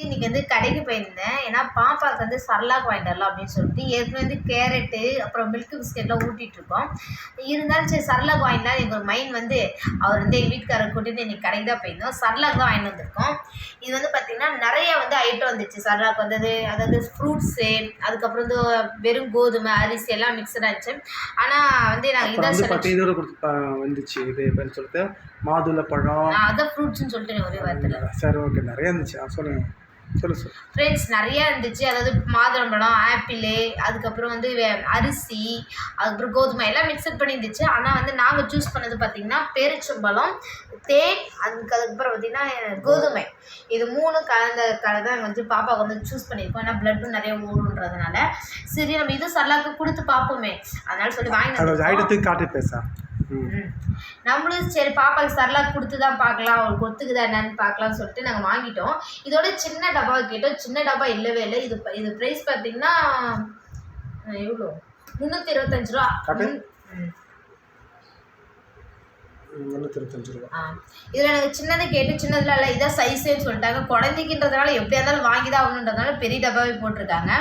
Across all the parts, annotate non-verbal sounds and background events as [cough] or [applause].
இன்னைக்கு வந்து கடைக்கு போயிருந்தேன். ஏன்னா பாப்பாவுக்கு வந்து சர்லாக் வாங்கிட்டு வரலாம் அப்படின்னு சொல்லிட்டு ஏற்கனவே வந்து கேரட்டு அப்புறம் மில்க் பிஸ்கெட்லாம் ஊட்டிட்டு இருக்கோம். இருந்தாலும் சரி சர்லாக் வாங்கினா எனக்கு ஒரு மைண்ட் வந்து அவர் வந்து எங்கள் வீட்டுக்காரர் கூட்டிட்டு இன்னைக்கு கடைக்கு தான் போயிருந்தோம். சர்லாக் தான் வாங்கிட்டு வந்திருக்கோம். இது வந்து பார்த்திங்கன்னா நிறைய வந்து ஐட்டம் வந்துச்சு. சர்லாக் வந்தது அதாவது ஃப்ரூட்ஸு அதுக்கப்புறம் வந்து வெறும் கோதுமை அரிசி எல்லாம் மிக்சடாக இருந்துச்சு. ஆனால் வந்து நாங்கள் இதான் வந்து செலக்ட் பத்து இதோட கொடுத்து ப- வந்துச்சு. இது பேர் சொல்லிட்டு மாதுளை பழம் அதான் ஃப்ரூட்ஸ்னு சொல்லிட்டு ஒரே வார்த்தையில் சரி ஓகே நிறைய இருந்துச்சு. ஆ சொல்லுங்க. சொல்லு சொல்லு ஃப்ரெண்ட்ஸ் நிறைய இருந்துச்சு. அதாவது மாதுளம்பழம் ஆப்பிள் அதுக்கப்புறம் வந்து அரிசி அதுக்கப்புறம் கோதுமை எல்லாம் மிக்சட் பண்ணி இருந்துச்சு ஆனால் வந்து நாங்கள் சூஸ் பண்ணது பார்த்திங்கன்னா பேரிச்சம்பழம் தேன் அதுக்கு அதுக்கப்புறம் பார்த்திங்கன்னா கோதுமை. இது மூணு கலந்த கலர் தான் வந்து பாப்பாவுக்கு வந்து சூஸ் பண்ணியிருக்கோம். ஏன்னா ப்ளட்டும் நிறைய ஊடுன்றதுனால சரி நம்ம இது சல்லாக்கு கொடுத்து பார்ப்போமே. அதனால சொல்லி வாங்கி காட்டி பேசா. நம்மளும் சரி பாப்பாக்கு சரலாக் கொடுத்து தான் பார்க்கலாம் அவளுக்கு ஒத்துக்குதா என்னன்னு பார்க்கலாம்னு சொல்லிட்டு நாங்கள் வாங்கிட்டோம். இதோட சின்ன டப்பா கேட்டோம். சின்ன டப்பா இல்லவே இல்லை. இது இது ப்ரைஸ் பார்த்தீங்கன்னா எவ்வளோ? முந்நூற்றி இருபத்தஞ்சு ரூபா. இதில் எனக்கு சின்னது கேட்டு சின்னதுல இல்லை இதான் சைஸேன்னு சொல்லிட்டாங்க. குழந்தைக்குன்றதுனால எப்படியா இருந்தாலும் வாங்கி தான் ஆகணுன்றதுனால பெரிய டப்பாவே போட்டிருக்காங்க.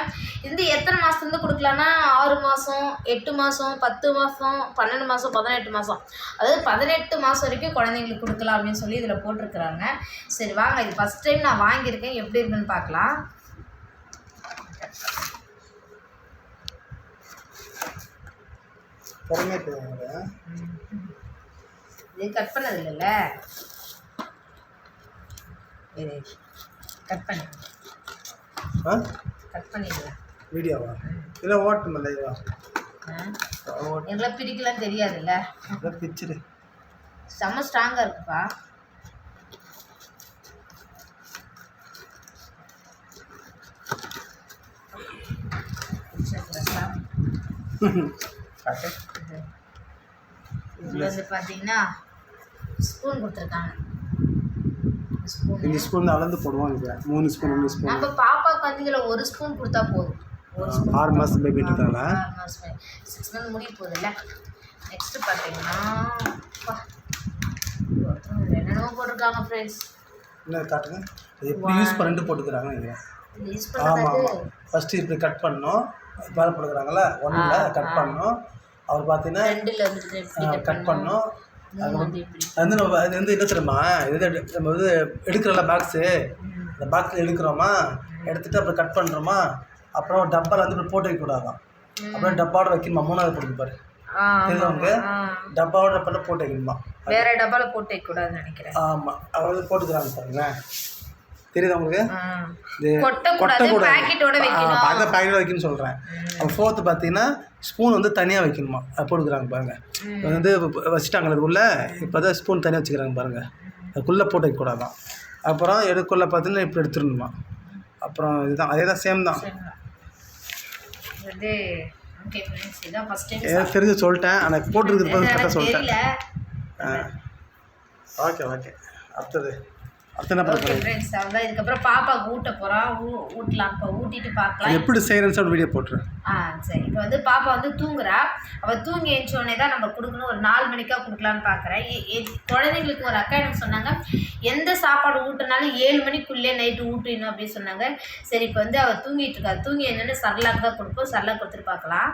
இது எத்தனை மாதத்துலேருந்து கொடுக்கலான்னா ஆறு மாதம் எட்டு மாதம் பத்து மாதம் பன்னெண்டு மாதம் பதினெட்டு மாதம் அதாவது பதினெட்டு மாதம் வரைக்கும் குழந்தைங்களுக்கு கொடுக்கலாம் அப்படின்னு சொல்லி இதில் போட்டிருக்கிறாங்க. சரி வாங்க. இது ஃபஸ்ட் டைம் நான் வாங்கியிருக்கேன். எப்படி இருக்குன்னு பார்க்கலாம். இது கட் பண்ணது இல்லைல்ல கட் பண்ணி கட் பண்ணிடலாம் வீடியோவா? இல்லை ஓட்டணும் லைவா ஓட்டு எங்களாம் பிரிக்கலாம் தெரியாதுல்ல? இதை பிச்சிரு செம்ம ஸ்ட்ராங்காக இருக்குப்பா. [laughs] இதில் வந்து பார்த்தீங்கன்னா ஸ்பூன் கொடுத்துருக்காங்க. ஸ்பூன் இந்த ஸ்பூன் அளந்து போடுவோம் இது. மூணு ஸ்பூன் ரெண்டு ஸ்பூன் நம்ம பாப்பாவுக்கு வந்து இதில் ஒரு ஸ்பூன் கொடுத்தா போதும். ஆறு மாதம் பேபின்றதால சிக்ஸ் மந்த் முடிய போகுதுல்ல? நெக்ஸ்ட்டு பார்த்தீங்கன்னா என்னென்னமோ போட்டிருக்காங்க ஃப்ரெண்ட்ஸ் என்ன காட்டுங்க? இது எப்படி யூஸ் பண்ணிட்டு போட்டுக்கிறாங்க யூஸ் ஆமாம் ஃபஸ்ட்டு இப்படி கட் பண்ணோம் மேலே போட்டுக்கிறாங்களே ஒன்றில் கட் பண்ணோம் அவர் பார்த்தீங்கன்னா கட் பண்ணோம் அது வந்து நம்ம அது வந்து என்ன தெரியுமா? இது நம்ம வந்து எடுக்கிறோம்ல பாக்ஸு அந்த பாக்ஸில் எடுக்கிறோமா? எடுத்துட்டு அப்புறம் கட் பண்ணுறோமா அப்புறம் டப்பாவில் வந்து இப்படி போட்டு வைக்கக்கூடாதான் அப்புறம் டப்பாவோட வைக்கணுமா? மூணாவது போடுது பாரு. ஆ தெரியுதவங்க ஆ. டப்பாவோட டப்பாவில் போட்டு வைக்கணுமா? வேற டப்பால போட்டு வைக்கக்கூடாதுன்னு நினைக்கிறேன். ஆமாம் அவர் வந்து போட்டுக்கிறாங்க பாருங்களேன் தெரியுதா உங்களுக்கு? கொட்டக்கூடாது. பாக்கெட்டோட வைக்கணும். சொல்கிறேன் அப்புறம் ஃபோர்த்து பார்த்தீங்கன்னா ஸ்பூன் வந்து தனியாக வைக்கணுமா? அது போட்டுக்கிறாங்க பாருங்க. இது வந்து வச்சுட்டாங்க அதுக்குள்ளே இப்போ தான் ஸ்பூன் தனியாக வச்சுக்கிறாங்க பாருங்க. அதுக்குள்ளே போட்டு வைக்கக்கூடாதான் அப்புறம் எடுக்குள்ளே பார்த்தீங்கன்னா இப்படி எடுத்துடணுமா? அப்புறம் இதுதான். அதே தான் சேம் தான். வந்து ஓகே ஃப்ரெண்ட்ஸ் இதான் ஃபர்ஸ்ட் டைம் ஏதோ தெரிஞ்சு சொல்லிட்டேன். ஆனால் போட்டுருக்குது பார்த்து கரெக்டாக சொல்லிட்டேன். Okay okay. அடுத்தது. இதுக்கப்புறம் பாப்பாவுக்கு ஊட்ட போகிறோம் ஊட்டலாம் இப்போ ஊட்டிட்டு பார்க்கலாம் எப்படி செய்கிறேன்னு சொல்லி வீடியோ ஆ சரி. இப்போ வந்து பாப்பா வந்து தூங்குறா. அவள் தூங்கி எழுந்தோடனே தான் நம்ம கொடுக்கணும். ஒரு நாலு மணிக்கா கொடுக்கலான்னு பார்க்குறேன் குழந்தைங்களுக்கு ஒரு அக்கா எனக்கு சொன்னாங்க? எந்த சாப்பாடு ஊட்டினாலும் ஏழு மணிக்குள்ளே நைட்டு ஊட்டிடணும் அப்படின்னு சொன்னாங்க. சரி இப்போ வந்து அவள் தூங்கிட்டு இருக்கா. தூங்கி என்னென்னு சரலாக்கு தான் கொடுப்போம். சரலாக் கொடுத்துட்டு பார்க்கலாம்